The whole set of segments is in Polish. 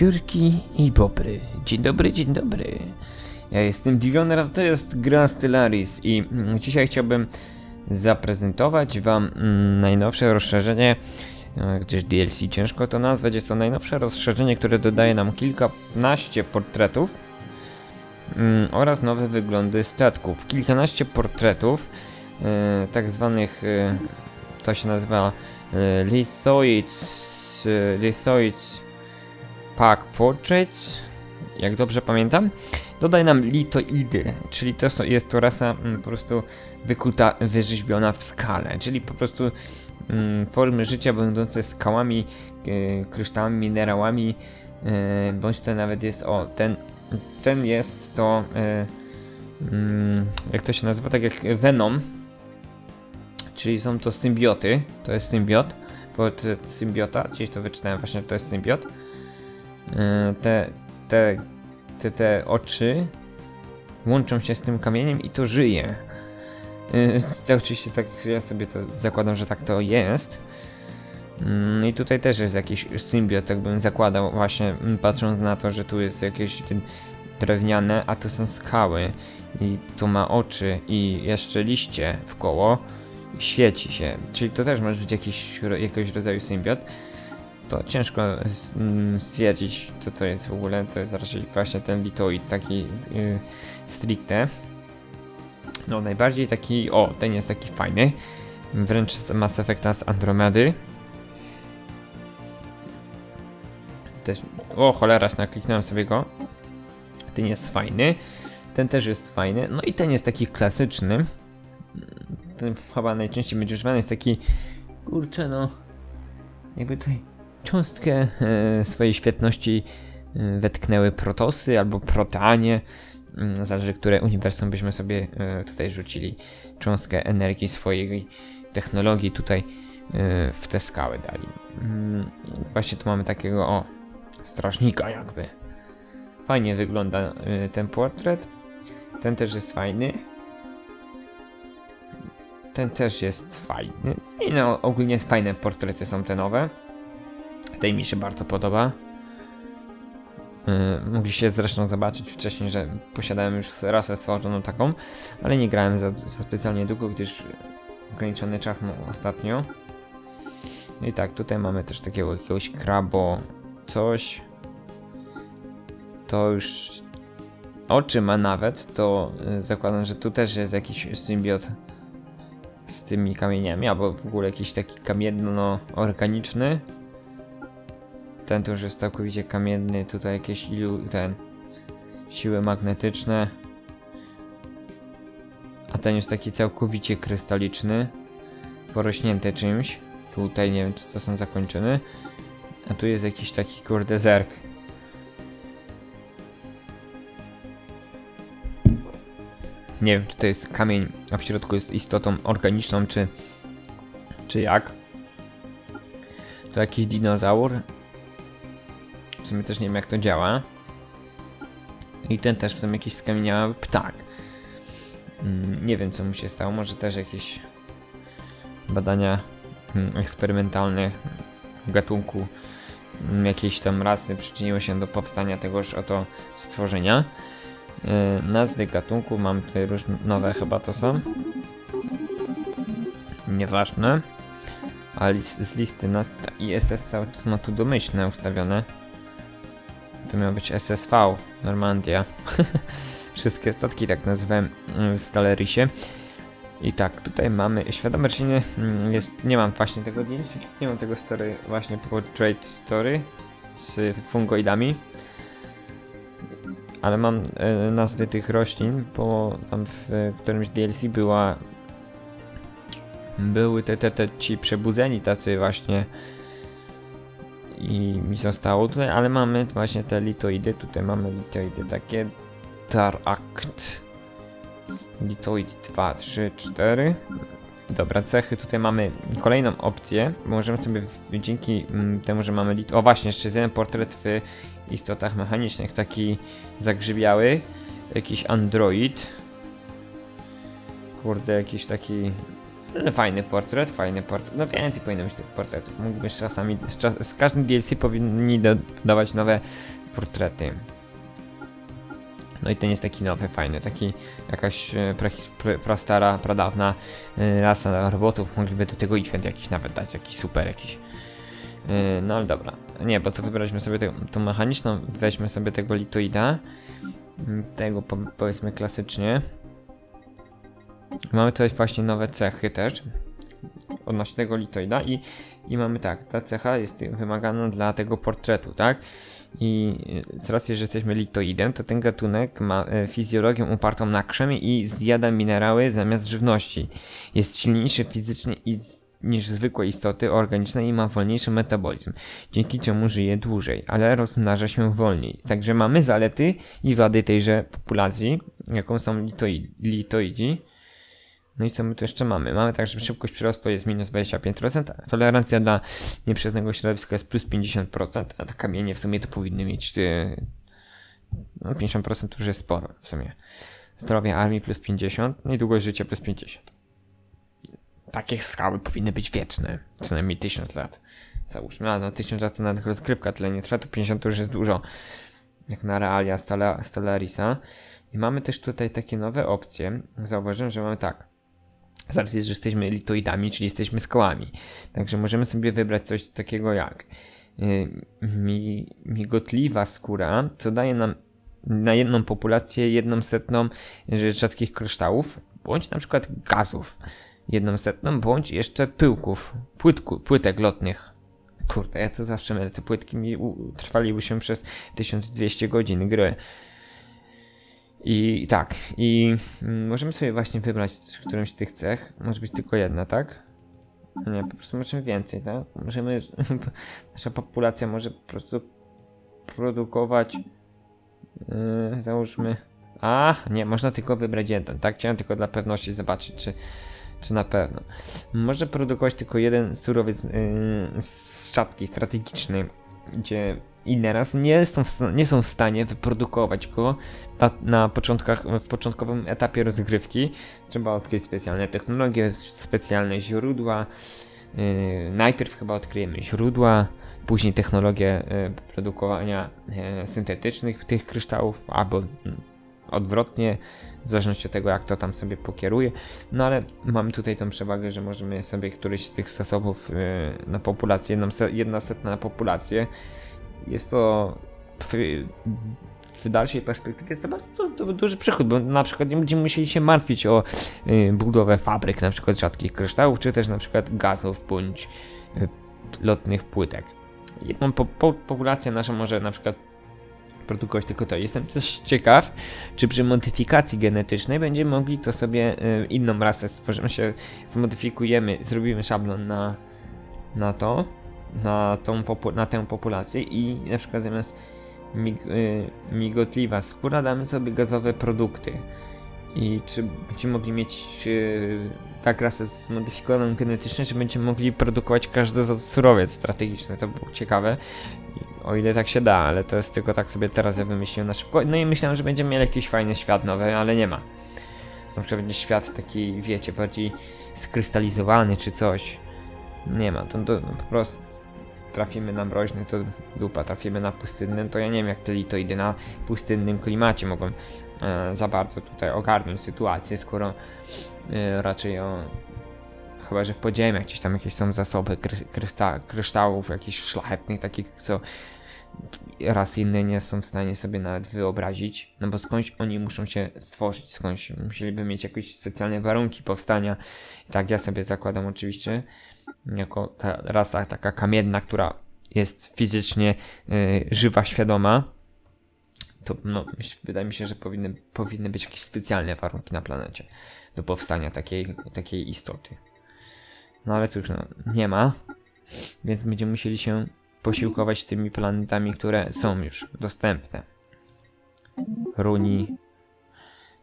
wiewiórki i bobry. Dzień dobry, dzień dobry. Ja jestem Divioner, to jest gra Stellaris i mm, dzisiaj chciałbym zaprezentować wam mm, najnowsze rozszerzenie, e, gdyż DLC ciężko to nazwać, jest to najnowsze rozszerzenie, które dodaje nam kilkanaście portretów mm, oraz nowe wyglądy statków. Kilkanaście portretów, e, tak zwanych, e, to się nazywa Lithoids, Lithoids Pack Portraits, jak dobrze pamiętam, dodaj nam litoidy, czyli to jest to rasa mm, po prostu wykuta, wyrzeźbiona w skale, czyli po prostu mm, formy życia będące skałami, e, kryształami, minerałami, e, bądź to nawet jest, o, ten, ten jest to, e, mm, jak to się nazywa, tak jak Venom, czyli są to symbioty, to jest symbiot, portret symbiota, gdzieś to wyczytałem właśnie, to jest symbiot. E, te, te, te, te oczy łączą się z tym kamieniem i to żyje. E, To oczywiście tak, ja sobie to zakładam, że tak to jest. Mm, I tutaj też jest jakiś symbiot, tak bym zakładał, właśnie mm, patrząc na to, że tu jest jakieś drewniane, a tu są skały. I tu ma oczy i jeszcze liście w koło. Świeci się, czyli to też może być jakiś, jakiegoś rodzaju symbiot to ciężko mm, stwierdzić, co to jest w ogóle. To jest raczej właśnie ten litoid taki yy, stricte. No, najbardziej taki. O, ten jest taki fajny. Wręcz z Mass Effecta z Andromedy. Też. O, cholera, nakliknąłem sobie go. Ten jest fajny. Ten też jest fajny. No i ten jest taki klasyczny. Ten chyba najczęściej będzie używany. Jest taki. Kurczę, no. Jakby tutaj cząstkę e, swojej świetności e, wetknęły protosy albo protanie. Mm, Zależy, które uniwersum byśmy sobie e, tutaj rzucili. Cząstkę energii swojej technologii tutaj w te skały dali. Mm, Właśnie tu mamy takiego, o, strażnika jakby. Fajnie wygląda ten portret. Ten też jest fajny. Ten też jest fajny. I no, ogólnie fajne portrety są te nowe. Tej mi się bardzo podoba. Yy, mogliście zresztą zobaczyć wcześniej, że posiadałem już rasę stworzoną taką, ale nie grałem za, za specjalnie długo, gdyż ograniczony czas mam ostatnio. I tak, tutaj mamy też takiego jakiegoś krabo, coś. To już oczy ma nawet, to yy, zakładam, że tu też jest jakiś symbiot z tymi kamieniami, albo w ogóle jakiś taki kamienno-organiczny. Ten to już jest całkowicie kamienny, tutaj jakieś ilu, ten siły magnetyczne. A ten jest taki całkowicie krystaliczny, porośnięty czymś. Tutaj nie wiem, co to są zakończone. A tu jest jakiś taki kurde zerk. Nie wiem, czy to jest kamień, a w środku jest istotą organiczną, czy, czy jak. To jakiś dinozaur. W sumie też nie wiem, jak to działa. I ten też w sumie jakiś skamieniały ptak. Mm, Nie wiem, co mu się stało. Może też jakieś badania mm, eksperymentalne gatunku mm, jakiejś tam rasy przyczyniły się do powstania tegoż oto stworzenia. Yy, nazwy gatunku mam tutaj różne nowe chyba to są. Nieważne. A list, z listy nas ISS ma tu domyślne ustawione. To miał być SSV Normandia. Wszystkie statki tak nazywałem yy, w Stalerisie. I tak, tutaj mamy świadome rośliny. mm, Jest, nie mam właśnie tego DLC, nie mam tego story, właśnie portrait story z fungoidami ale mam e, nazwy tych roślin, bo tam w którymś DLC była były te, te, te ci przebudzeni tacy właśnie i mi zostało tutaj, ale mamy właśnie te litoidy, tutaj mamy litoidy takie. Taract litoid 2, 3, 4 Dobra, cechy, tutaj mamy kolejną opcję, możemy sobie w, dzięki mm, temu, że mamy lit... O właśnie, jeszcze jeden portret w istotach mechanicznych, taki zagrzybiały, jakiś android. Kurde, jakiś taki No, Fajny portret, fajny portret. No więcej powinno być tych portretów. Mógłby z czasami, z, czas, z każdym DLC powinni dodawać nowe portrety. No i ten jest taki nowy, fajny, taki jakaś e, pra, pra, prastara, pradawna e, rasa robotów. Mogliby do tego event jakiś nawet dać, jakiś super jakiś. E, No ale dobra. Nie, bo to wybraliśmy sobie tego, tą mechaniczną, weźmy sobie tego litoida. Tego po, powiedzmy klasycznie. Mamy tutaj właśnie nowe cechy też odnośnie tego litoida i, i mamy tak, ta cecha jest wymagana dla tego portretu, tak? I z racji, że jesteśmy litoidem, to ten gatunek ma e, fizjologię opartą na krzemie i zjada minerały zamiast żywności. Jest silniejszy fizycznie i niż zwykłe istoty organiczne i ma wolniejszy metabolizm, dzięki czemu żyje dłużej, ale rozmnaża się wolniej. Także mamy zalety i wady tejże populacji, jaką są litoi- litoidzi. No i co my tu jeszcze mamy? Mamy także szybkość przyrostu jest minus 25%, a tolerancja dla nieprzyjaznego środowiska jest plus 50%, a te kamienie w sumie to powinny mieć yy, no 50% już jest sporo w sumie. Zdrowie armii plus 50, no i długość życia plus 50. Takie skały powinny być wieczne, co najmniej 1000 lat. Załóżmy, a no 1000 lat to nawet rozgrywka tyle nie trwa, to 50 to już jest dużo. Jak na realia Stella, Stellarisa. I mamy też tutaj takie nowe opcje. Zauważyłem, że mamy tak. Zaraz jest, że jesteśmy litoidami, czyli jesteśmy skałami. Także możemy sobie wybrać coś takiego jak mi, migotliwa skóra, co daje nam na jedną populację jedną setną yy, rzadkich kryształów, bądź na przykład gazów jedną setną, bądź jeszcze pyłków, płytku, płytek lotnych. Kurde, ja to zawsze mylę, te płytki mi u, trwaliby się przez 1200 godzin gry. I tak, i mm, możemy sobie właśnie wybrać którąś z tych cech. Może być tylko jedna, tak? Nie, po prostu możemy więcej, tak? Możemy, nasza populacja może po prostu produkować, yy, załóżmy, a, nie, można tylko wybrać jeden, tak? Chciałem tylko dla pewności zobaczyć, czy, czy na pewno. Może produkować tylko jeden surowiec yy, z rzadki, strategiczny, gdzie inne raz nie są, w, nie są w stanie wyprodukować go na, początkach, w początkowym etapie rozgrywki. Trzeba odkryć specjalne technologie, specjalne źródła. Yy, najpierw chyba odkryjemy źródła, później technologie yy, produkowania yy, syntetycznych tych kryształów, albo mm, odwrotnie, w zależności od tego, jak to tam sobie pokieruje. No ale mamy tutaj tą przewagę, że możemy sobie któryś z tych sposobów yy, na populację, jedną jedna setna na populację. Jest to w, dalszej perspektywie jest to bardzo du- du- duży przychód, bo na przykład nie będziemy musieli się martwić o y, budowę fabryk, na przykład rzadkich kryształów, czy też na przykład gazów bądź y, lotnych płytek. Jedną po, po, populację naszą może na przykład produkować tylko to. Jestem też ciekaw, czy przy modyfikacji genetycznej będziemy mogli to sobie y, inną rasę stworzymy się, zmodyfikujemy, zrobimy szablon na, na to, na, tą na tę populację i na przykład zamiast mig, y, migotliwa skóra damy sobie gazowe produkty. I czy będziemy mogli mieć y, tak rasę zmodyfikowaną genetycznie, czy będziemy mogli produkować każdy surowiec strategiczny. To było ciekawe. O ile tak się da, ale to jest tylko tak sobie teraz ja wymyśliłem na szybko. No i myślałem, że będziemy mieli jakiś fajny świat nowy, ale nie ma. Na przykład będzie świat taki, wiecie, bardziej skrystalizowany czy coś. Nie ma, to, to no, po prostu trafimy na mroźny, to dupa, trafimy na pustynny, to ja nie wiem jak te litoidy na pustynnym klimacie mogą e, za bardzo tutaj ogarnąć sytuację, skoro e, raczej o chyba, że w podziemiach gdzieś tam jakieś są zasoby kry, krysta, kryształów jakichś szlachetnych, takich co raz inne nie są w stanie sobie nawet wyobrazić, no bo skądś oni muszą się stworzyć, skądś musieliby mieć jakieś specjalne warunki powstania. I tak ja sobie zakładam oczywiście, jako ta rasa taka kamienna, która jest fizycznie y, żywa, świadoma, to no, wydaje mi się, że powinny, powinny być jakieś specjalne warunki na planecie do powstania takiej, takiej istoty. No ale cóż, no, nie ma, więc będziemy musieli się posiłkować tymi planetami, które są już dostępne. Runi.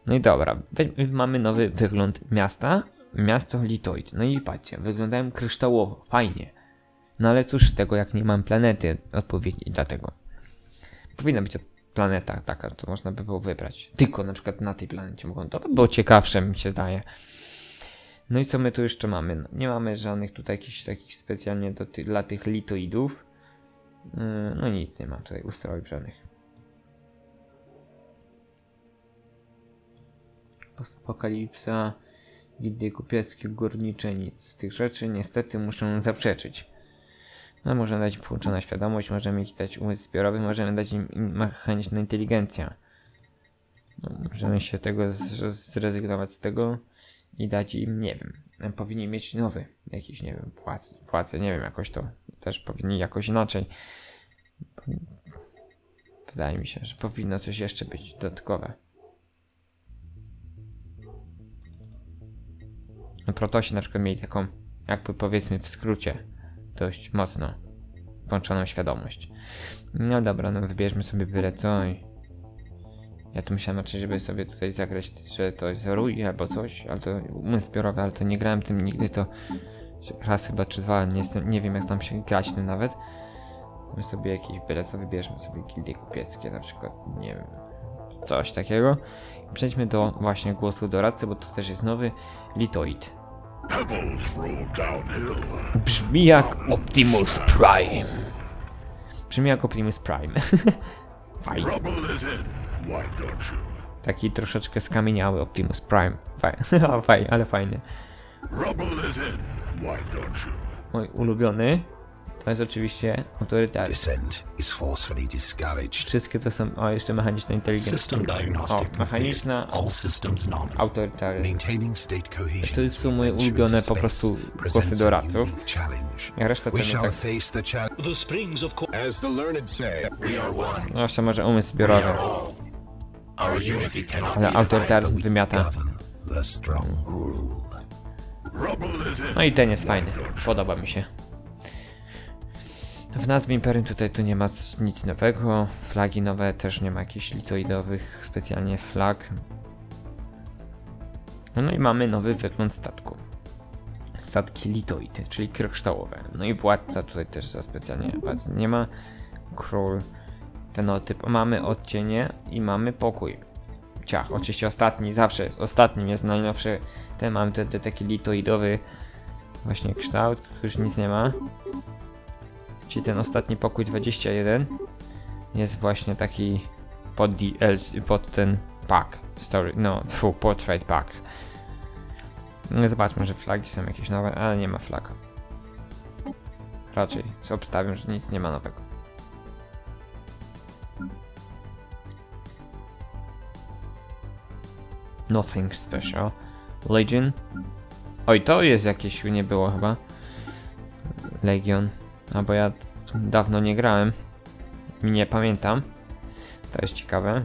No i dobra, mamy nowy wygląd miasta. Miasto Litoid. No i patrzcie, wyglądają kryształowo, fajnie. No ale cóż z tego, jak nie mam planety odpowiedniej dla tego. Powinna być planeta taka, to można by było wybrać. Tylko na przykład na tej planecie mogą. To by było ciekawsze, mi się zdaje. No i co my tu jeszcze mamy? No, nie mamy żadnych tutaj jakichś takich specjalnie do ty, dla tych litoidów. Yy, No nic, nie ma tutaj ustrojów żadnych. Apokalipsa, gildy kupieckie, górnicze, nic tych rzeczy niestety muszę zaprzeczyć. No możemy dać połączona świadomość, możemy ich dać umysł zbiorowy, możemy dać im mechaniczna inteligencja. No, możemy się tego zrezygnować z tego i dać im, nie wiem, powinni mieć nowy jakiś, nie wiem, władz, władzę, nie wiem, jakoś to też powinni jakoś inaczej. Wydaje mi się, że powinno coś jeszcze być dodatkowe. No Protosi na przykład mieli taką, jakby powiedzmy w skrócie, dość mocno włączoną świadomość. No dobra, no wybierzmy sobie byle. Ja tu myślałem raczej, żeby sobie tutaj zagrać, że to jest rój albo coś, ale to umysł zbiorowy, ale to nie grałem tym nigdy, to raz chyba czy dwa, nie, jestem, nie wiem jak tam się grać tym nawet. My sobie jakieś byle co wybierzmy sobie gildie kupieckie na przykład, nie wiem, coś takiego. Przejdźmy do właśnie głosu doradcy, bo to też jest nowy Litoid. Brzmi jak Optimus Prime. Brzmi jak Optimus Prime. Fajnie. Taki troszeczkę skamieniały Optimus Prime. Fajnie, ale fajny. Mój ulubiony to jest oczywiście autorytaryzm. Descent is forcefully discouraged. Wszystkie to są. O, jeszcze mechaniczna inteligencja. O, mechaniczna autorytaryzm. To jest są moje ulubione po prostu głosy doradców. A reszta to nie tak. No jeszcze może umysł zbiorowy. Ale autorytaryzm wymiata. No i ten jest fajny. Podoba mi się. W nazwie Imperium tutaj tu nie ma nic nowego. Flagi nowe też nie ma jakichś litoidowych specjalnie flag. No i mamy nowy wygląd statku. Statki litoid, czyli kryształowe. No i władca tutaj też za specjalnie władzy nie ma. Król, fenotyp. Mamy odcienie i mamy pokój. Ciach, oczywiście ostatni, zawsze jest ostatnim, jest najnowszy. Ten mamy ten, ten taki litoidowy właśnie kształt, już nic nie ma. Czyli ten ostatni pokój 21 jest właśnie taki pod DLC, pod ten pack story, no full portrait pack. No zobaczmy, że flagi są jakieś nowe, ale nie ma flag. Raczej sobie obstawiam, że nic nie ma nowego. Nothing special. Legion. Oj, to jest jakieś, nie było chyba. Legion. A bo ja dawno nie grałem. Nie pamiętam. To jest ciekawe.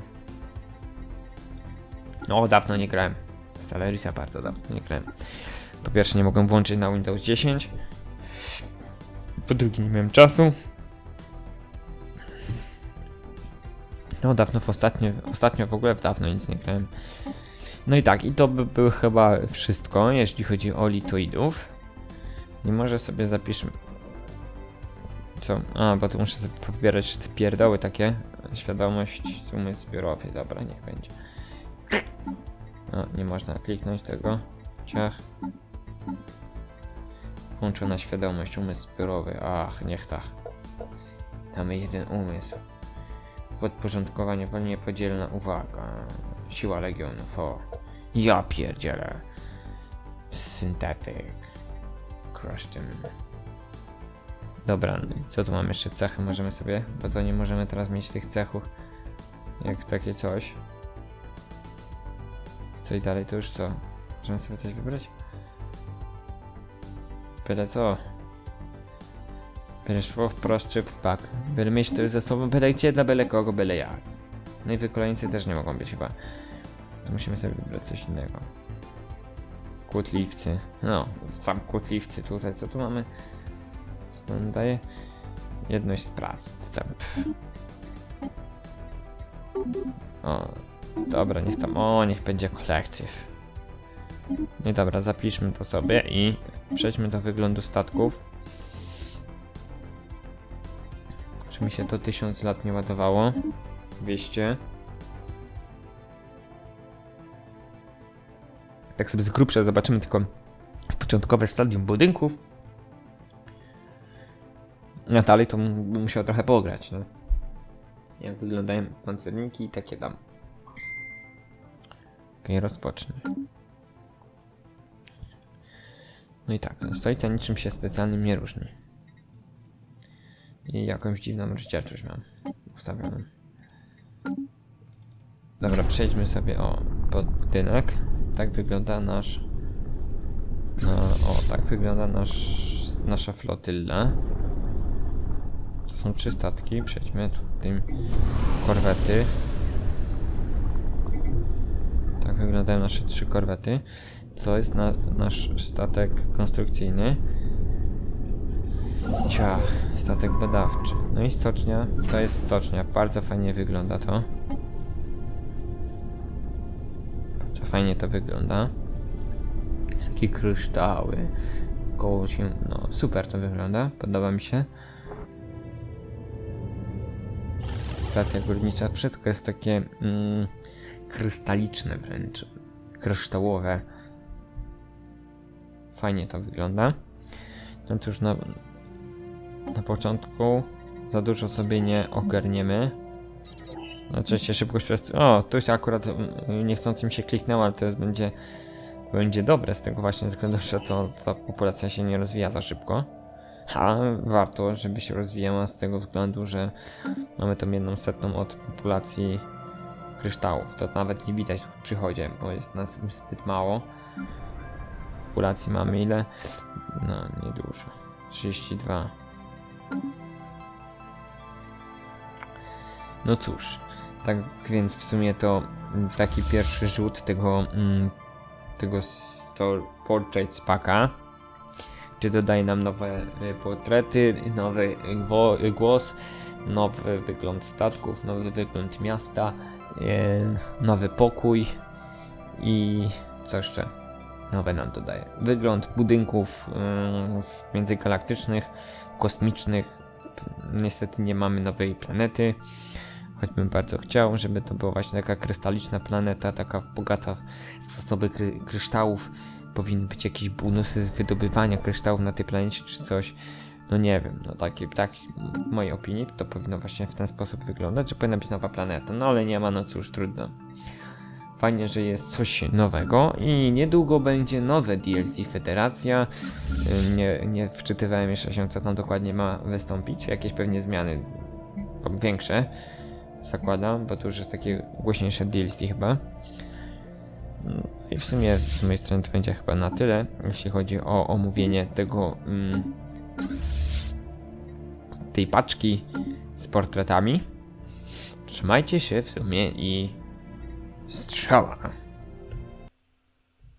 No, dawno nie grałem. Stelerisa bardzo dawno nie grałem. Po pierwsze nie mogłem włączyć na Windows 10. Po drugie nie miałem czasu. No dawno w ostatnio, ostatnio w ogóle w dawno nic nie grałem. No i tak, i to by było chyba wszystko, jeśli chodzi o litoidów. I może sobie zapiszmy. Co? A, bo tu muszę sobie pobierać te pierdoły takie. Świadomość, umysł zbiorowy, dobra, niech będzie. Nie można kliknąć tego. Ciach. Włączona świadomość, umysł zbiorowy. Ach, niech tak. Mamy jeden umysł. Podporządkowanie, wolnie podzielna uwaga. Siła legionów, o. Ja pierdzielę. Synthetic. Crush. Dobra, co tu mamy jeszcze? Cechy możemy sobie, bo to nie możemy teraz mieć tych cechów. Jak takie coś. Co i dalej, to już co? Możemy sobie coś wybrać? Byle co? Byle szło wprost czy w pak. Byle mieć to ze sobą, byle gdzie, dla byle kogo, byle jak. No i wykoleńcy też nie mogą być chyba. To musimy sobie wybrać coś innego. Kłótliwcy. No, sam kłótliwcy tutaj. Co tu mamy? Co nam daje? Jedność z prac. O, dobra, niech tam. O, niech będzie kolektyw. No i dobra, zapiszmy to sobie i przejdźmy do wyglądu statków. Czy mi się to 1000 lat nie ładowało? 200. Tak sobie z grubsza zobaczymy tylko początkowe stadium budynków. A dalej to bym musiał trochę pograć, no. Jak wyglądają pancerniki i takie tam. Okej, rozpocznę. No i tak, stolica niczym się specjalnym nie różni. I jakąś dziwną rozdzielczość mam ustawioną. Dobra, przejdźmy sobie o budynek. Tak wygląda nasz. No, o, tak wygląda nasz, nasza flotylla. To są trzy statki. Przejdźmy tym korwety. Tak wyglądają nasze trzy korwety. To jest na, nasz statek konstrukcyjny. Ciach, statek badawczy. No i stocznia, to jest stocznia. Bardzo fajnie wygląda to. Bardzo fajnie to wygląda. Jest takie kryształy. Koło się, no super to wygląda. Podoba mi się. Stacja górnicza, wszystko jest takie mm, krystaliczne wręcz. Kryształowe. Fajnie to wygląda. No cóż, na, na początku za dużo sobie nie ogarniemy. Oczywiście szybkość przez... O, tu się akurat mm, niechcący mi się kliknęło, ale to jest, będzie, będzie dobre z tego właśnie względu, że to ta populacja się nie rozwija za szybko. A warto, żeby się rozwijała z tego względu, że mamy tą jedną setną od populacji kryształów. To nawet nie widać w przychodzie, bo jest nas zbyt mało. Populacji mamy ile? No, niedużo. 32. No cóż, tak więc w sumie to mm, taki pierwszy rzut tego, mm, tego store portrait spaka. Czy dodaje nam nowe y, portrety, nowy głos, nowy wygląd statków, nowy wygląd miasta, y, nowy pokój i co jeszcze? Nowe nam dodaje. Wygląd budynków y, międzygalaktycznych, kosmicznych. Niestety nie mamy nowej planety. Choćbym bardzo chciał, żeby to była właśnie taka krystaliczna planeta, taka bogata w zasoby kry kryształów. Powinny być jakieś bonusy z wydobywania kryształów na tej planecie czy coś. No nie wiem, no takie, tak w mojej opinii to powinno właśnie w ten sposób wyglądać, że powinna być nowa planeta. No ale nie ma, no cóż, trudno. Fajnie, że jest coś nowego i niedługo będzie nowe DLC Federacja. Nie, nie wczytywałem jeszcze się, co tam dokładnie ma wystąpić. Jakieś pewnie zmiany większe zakładam, bo to już jest takie głośniejsze DLC chyba. No I w sumie z mojej strony to będzie chyba na tyle, jeśli chodzi o omówienie tego mm, tej paczki z portretami. Trzymajcie się w sumie i strzała.